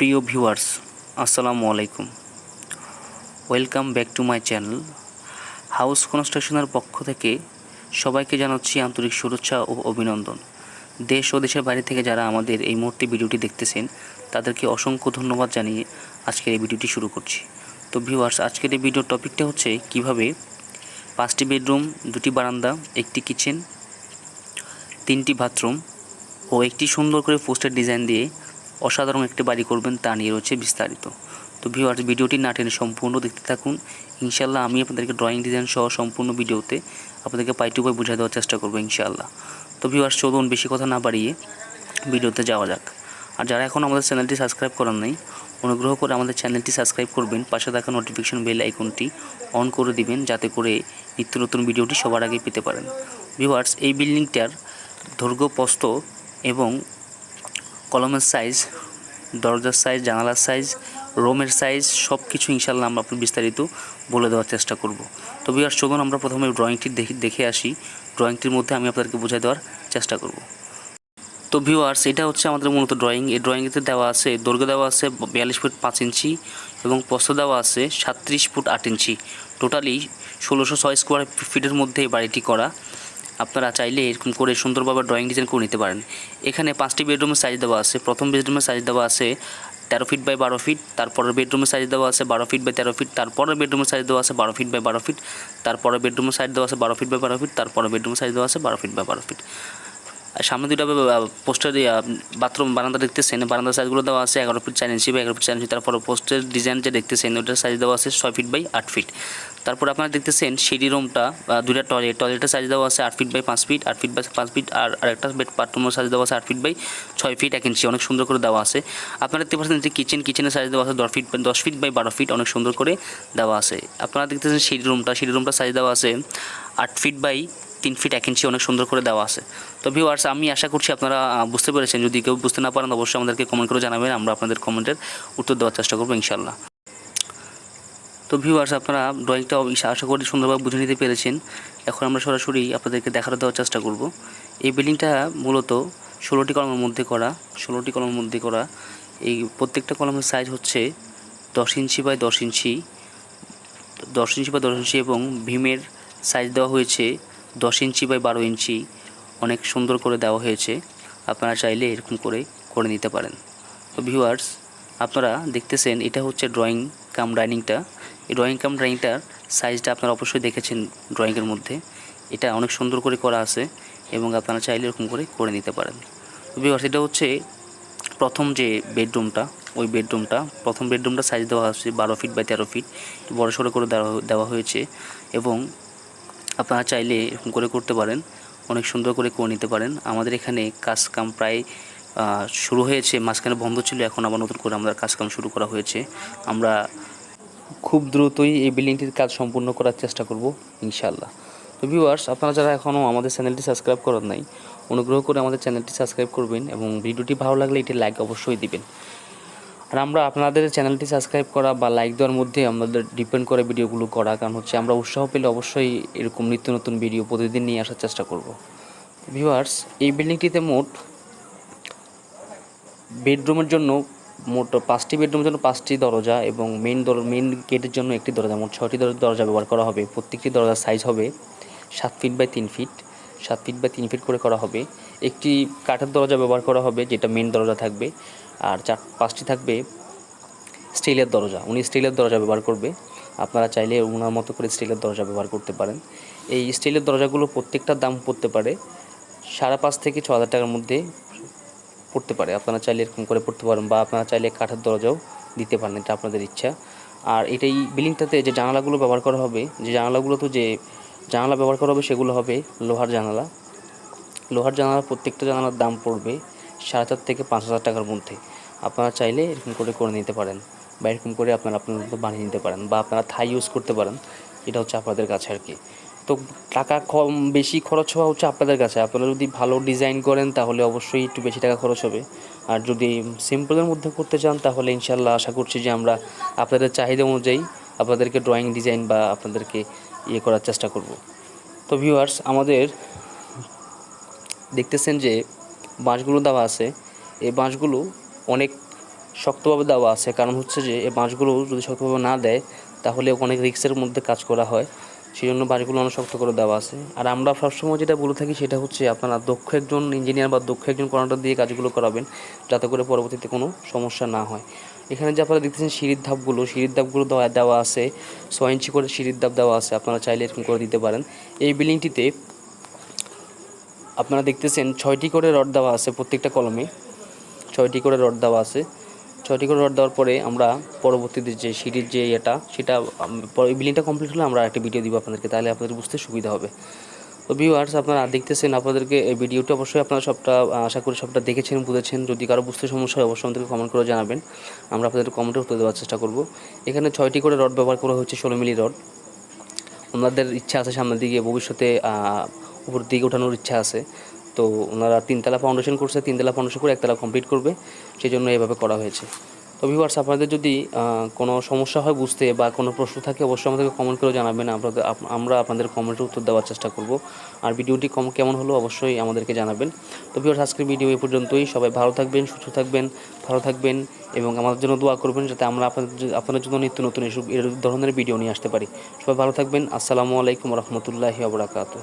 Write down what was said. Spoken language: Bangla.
প্রিয় ভিউয়ার্স, আসসালামু আলাইকুম। Welcome back to my channel. House কনস্ট্রাকশনের পক্ষ থেকে সবাইকে জানাচ্ছি আন্তরিক শুভেচ্ছা ও অভিনন্দন। দেশ ও দেশের বাইরে থেকে যারা আমাদের এই মুহূর্তে ভিডিওটি দেখতেছেন, তাদেরকে অসংখ্য ধন্যবাদ জানিয়ে আজকের এই ভিডিওটি শুরু করছি। তো ভিউয়ার্স, আজকের এই ভিডিওর টপিকটা হচ্ছে কীভাবে পাঁচটি বেডরুম, দুটি বারান্দা, একটি কিচেন, তিনটি বাথরুম ও একটি সুন্দর করে পোস্টার ডিজাইন দিয়ে অসাধারণ একটি বাড়ি করবেন তা নিয়ে রয়েছে বিস্তারিত। তো ভিউয়ার্স ভিডিওটি না টেনে সম্পূর্ণ দেখতে থাকুন। ইনশাল্লাহ আমি আপনাদেরকে ড্রয়িং ডিজাইন সহ সম্পূর্ণ ভিডিওতে আপনাদেরকে পাই টু পাই বোঝা দেওয়ার চেষ্টা করব ইনশাল্লাহ তো ভিউয়ার্স চলুন বেশি কথা না বাড়িয়ে ভিডিওতে যাওয়া যাক। আর যারা এখন আমাদের চ্যানেলটি সাবস্ক্রাইব করেন নাই, অনুগ্রহ করে আমাদের চ্যানেলটি সাবস্ক্রাইব করবেন। পাশে থাকা নোটিফিকেশন বেল আইকনটি অন করে দিবেন, যাতে করে নিত্য নতুন ভিডিওটি সবার আগে পেতে পারেন। ভিউয়ার্স এই বিল্ডিংটার দৈর্ঘ্য, প্রস্থ এবং কলমের সাইজ দরজার সাইজ জানালার সাইজ রোমের সাইজ সব কিছু ইনশাল্লাহ আমরা আপনার বিস্তারিত বলে দেওয়ার চেষ্টা করব। তো বিয়ার চলুন আমরা প্রথমে ড্রয়িংটি দেখে দেখে আসি। ড্রয়িংটির মধ্যে আমি আপনাদেরকে বোঝাই দেওয়ার চেষ্টা করব। তো ভিউয়ার্স এটা হচ্ছে আমাদের মূলত ড্রয়িং এই ড্রয়িংতে দেওয়া আছে, দৈর্ঘ্য দেওয়া আছে বিয়াল্লিশ ফুট পাঁচ ইঞ্চি এবং প্রস্থ দেওয়া আছে সাতত্রিশ ফুট আট ইঞ্চি। টোটালি ষোলোশো ছয় স্কোয়ার ফিটের মধ্যে এই বাড়িটি করা। আপনারা চাইলে এরকম করে সুন্দরভাবে ড্রয়িং ডিজাইন করে নিতে পারেন। এখানে পাঁচটি বেডরুমের সাইজ দেওয়া আছে। প্রথম বেডরুমের সাইজ দেওয়া আছে তেরো ফিট বাই বারো ফিট তারপরের বেডরুমের সাইজ দেওয়া আছে বারো ফিট বাই তেরো ফিট তারপরের বেডরুমের সাইজ দেওয়া আছে বারো ফিট বাই বারো ফিট তারপরে বেডরুমের সাইজ দেওয়া আছে বারো ফিট বাই বারো ফিট তারপরে বেডরুমের সাইজ দেওয়া আছে বারো ফিট বাই বারো ফিট সামনে দুটো পোস্টার বাথরুম বারান্দা দেখতেছেন। বারান্দার সাইজগুলো দেওয়া আছে, এগারো ফিট চার ইঞ্চি বা এগারো ফিট চার ইঞ্চি তারপরে পোস্টের ডিজাইন যে দেখতেছেন, ওটার সাইজ দেওয়া আছে ছয় ফিট বাই আট ফিট তারপর আপনারা দেখতেছেন, সিঁড়ি রুমটা দুইটা টয়লেট টয়লেটের সাইজ দেওয়া আছে আট ফিট বাই পাঁচ ফিট আট ফিট বাই পাঁচ ফিট আর আরেকটা বেড বাথরুমের সাইজ দেওয়া আছে আট ফিট বাই ছয় ফিট এক ইঞ্চি অনেক সুন্দর করে দেওয়া আছে। আপনারা দেখতে পাচ্ছেন যে কিচেন কিচেনের সাইজ দেওয়া আছে দশ ফিট দশ ফিট বাই বারো ফিট অনেক সুন্দর করে দেওয়া আছে। আপনারা দেখতেছেন সিঁড়ি রুমটা সিঁড়ি রুমটা সাইজ দেওয়া আছে আট ফিট বাই তিন ফিট এক ইঞ্চি অনেক সুন্দর করে দেওয়া আছে। তো ভিউয়ার্স আমি আশা করছি আপনারা বুঝতে পেরেছেন। যদি কেউ বুঝতে না পারেন, অবশ্যই আমাদেরকে কমেন্ট করে জানাবেন। আমরা আপনাদের কমেন্টের উত্তর দেওয়ার চেষ্টা করব ইনশাল্লাহ তো ভিউয়ার্স আপনারা ড্রয়িংটা আশা করি সুন্দরভাবে বুঝে নিতে পেরেছেন। এখন আমরা সরাসরি আপনাদেরকে দেখাতে দেওয়ার চেষ্টা করব। এই বিল্ডিংটা মূলত ষোলোটি কলমের মধ্যে করা, ষোলোটি কলমের মধ্যে করা। এই প্রত্যেকটা কলমের সাইজ হচ্ছে দশ ইঞ্চি বাই দশ ইঞ্চি দশ ইঞ্চি বা দশ ইঞ্চি এবং ভীমের সাইজ দেওয়া হয়েছে দশ ইঞ্চি বাই বারো ইঞ্চি অনেক সুন্দর করে দেওয়া হয়েছে। আপনারা চাইলে এরকম করে করে নিতে পারেন। তো ভিউয়ার্স আপনারা দেখতেছেন এটা হচ্ছে ড্রয়িং কাম ডাইনিংটা এই ড্রয়িং কাম ডাইনিংটার সাইজটা আপনারা অবশ্যই দেখেছেন ড্রয়িংয়ের মধ্যে। এটা অনেক সুন্দর করে করা আছে এবং আপনারা চাইলে এরকম করে করে নিতে পারেন। ভিউয়ার্স এটা হচ্ছে প্রথম যে বেডরুমটা ওই বেডরুমটা প্রথম বেডরুমটা সাইজ দেওয়া আছে বারো ফিট বাই তেরো ফিট বড় সড়ো করে দেওয়া দেওয়া হয়েছে এবং আপনারা চাইলে এরকম করে করতে পারেন। অনেক সুন্দর করে করে নিতে পারেন। আমাদের এখানে কাজ কাম প্রায় শুরু হয়েছে, মাঝখানে বন্ধ ছিল, এখন আবার নতুন করে আমাদের কাজ কাম শুরু করা হয়েছে। আমরা খুব দ্রুতই এই বিল্ডিংটির কাজ সম্পূর্ণ করার চেষ্টা করব ইনশাল্লাহ তো ভিউয়ার্স আপনারা যারা এখনও আমাদের চ্যানেলটি সাবস্ক্রাইব করার নাই, অনুগ্রহ করে আমাদের চ্যানেলটি সাবস্ক্রাইব করবেন এবং ভিডিওটি ভালো লাগলে এটি লাইক অবশ্যই দিবেন। আর আমরা আপনাদের চ্যানেলটি সাবস্ক্রাইব করা বা লাইক দেওয়ার মধ্যে আমাদের ডিপেন্ড করে ভিডিওগুলো করা, কারণ হচ্ছে আমরা উৎসাহ পেলে অবশ্যই এরকম নিত্য নতুন ভিডিও প্রতিদিন নিয়ে আসার চেষ্টা করব। ভিউয়ার্স এই বিল্ডিংটিতে মোট বেডরুমের জন্য মোট পাঁচটি বেডরুমের জন্য পাঁচটি দরজা এবং মেন দর মেন গেটের জন্য একটি দরজা। মোট দর- দরজা ব্যবহার করা হবে। প্রত্যেকটি দরজার সাইজ হবে সাত ফিট বাই তিন ফিট সাত ফিট বা তিন ফিট করে করা হবে। একটি কাঠের দরজা ব্যবহার করা হবে, যেটা মেন দরজা থাকবে। আর চার, পাঁচটি থাকবে স্টিলের দরজা। উনি স্টিলের দরজা ব্যবহার করবে। আপনারা চাইলে ওনার মতো করে স্টিলের দরজা ব্যবহার করতে পারেন। এই স্টিলের দরজাগুলো প্রত্যেকটার দাম পড়তে পারে। সাড়ে পাঁচ থেকে ছ হাজার টাকার মধ্যে পড়তে পারে। আপনারা চাইলে এরকম করে পড়তে পারেন বা আপনারা চাইলে কাঠের দরজাও দিতে পারেন, এটা আপনাদের ইচ্ছা। আর এটা এই বিল্ডিংটাতে যে জানালাগুলো ব্যবহার করা হবে, যে জানালাগুলো তো যে জানালা ব্যবহার করা হবে, সেগুলো হবে লোহার জানালা। লোহার জানালা প্রত্যেকটা জানালার দাম পড়বে সাড়ে চার থেকে পাঁচ হাজার টাকার মধ্যে। আপনারা চাইলে এরকম করে করে নিতে পারেন বা এরকম করে আপনারা আপনার মতো বানিয়ে নিতে পারেন বা আপনারা থাই ইউজ করতে পারেন। এটা হচ্ছে আপনাদের কাছে আর কি। তো টাকা কম, বেশি খরচ হওয়া হচ্ছে আপনাদের কাছে। আপনারা যদি ভালো ডিজাইন করেন, তাহলে অবশ্যই একটু বেশি টাকা খরচ হবে। আর যদি সিম্পলের মধ্যে করতে চান, তাহলে ইনশাল্লাহ আশা করছি যে আমরা আপনাদের চাহিদা অনুযায়ী আপনাদেরকে ড্রয়িং ডিজাইন বা আপনাদেরকে ইয়ে করার চেষ্টা করব। তো ভিউয়ার্স আমাদের দেখতেছেন যে বাঁশগুলো দেওয়া আছে। এই বাঁশগুলো অনেক শক্তভাবে দেওয়া আছে। কারণ হচ্ছে যে, এই বাঁশগুলো যদি শক্তভাবে না দেয়, তাহলে অনেক রিক্সের মধ্যে কাজ করা হয়। সেই জন্য বাড়িগুলো অনেক শক্ত করে দেওয়া আছে। আর আমরা সবসময় যেটা বলে থাকি সেটা হচ্ছে আপনারা দক্ষ একজন ইঞ্জিনিয়ার বা দক্ষ একজন কন্ট্রাক্টর দিয়ে কাজগুলো করাবেন, যাতে করে পরবর্তীতে কোনো সমস্যা না হয়। এখানে যে আপনারা দেখতেছেন সিঁড়ির ধাপগুলো সিঁড়ির ধাপগুলো দেওয়া দেওয়া আছে, ছয় ইঞ্চি করে সিঁড়ির ধাপ দেওয়া আছে, আপনারা চাইলে এরকম করে দিতে পারেন। এই বিল্ডিংটিতে আপনারা দেখতেছেন ছয়টি করে রড দেওয়া আছে প্রত্যেকটা কলমে। ছয়টি করে রড দেওয়া আছে। ছয়টি করে রড দেওয়ার পরে আমরা পরবর্তীতে যে সিঁড়ির যে এটা সেটা বিল্ডিংটা কমপ্লিট হলে আমরা একটা ভিডিও দিব আপনাদেরকে, তাহলে আপনাদের বুঝতে সুবিধা হবে। তো ভিউয়ার্স আপনারা দেখতেছেন, আপনাদেরকে এই ভিডিওটা অবশ্যই আপনারা সবটা আশা করি সবটা দেখেছেন বুঝেছেন। যদি কারও বুঝতে সমস্যা হয়, অবশ্যই আমাদেরকে কমেন্ট করে জানাবেন। আমরা আপনাদের কমেন্টে উত্তর দেওয়ার চেষ্টা করব। এখানে ছয়টি করে রড ব্যবহার করা হচ্ছে ষোলো মিলি রড। ওনাদের ইচ্ছা আছে সামনের দিকে, ভবিষ্যতে উপর দিকে ওঠানোর ইচ্ছা আছে। তো ওনারা তিনতলা ফাউন্ডেশন করছে, তিনতলা ফাউন্ডেশন করে একতলা কমপ্লিট করবে সেই জন্য এভাবে করা হয়েছে। তো ভিউয়ার্স আপনাদের যদি কোনো সমস্যা হয় বুঝতে বা কোনো প্রশ্ন থাকে, অবশ্যই আমাদেরকে কমেন্ট করে জানাবেন। আপনাদের আমরা আপনাদের কমেন্টের উত্তর দেওয়ার চেষ্টা করব। আর ভিডিওটি কম, কেমন হলো অবশ্যই আমাদেরকে জানাবেন। তো ভিউয়ার্স আজকের ভিডিও এই পর্যন্তই। সবাই ভালো থাকবেন, সুস্থ থাকবেন, ভালো থাকবেন এবং আমাদের জন্য দোয়া করবেন যাতে আমরা আপনাদের আপনাদের জন্য নিত্য নতুন এসব ধরনের ভিডিও নিয়ে আসতে পারি। সবাই ভালো থাকবেন। আসসালামু আলাইকুম রহমতুল্লাহি আবরাকাতু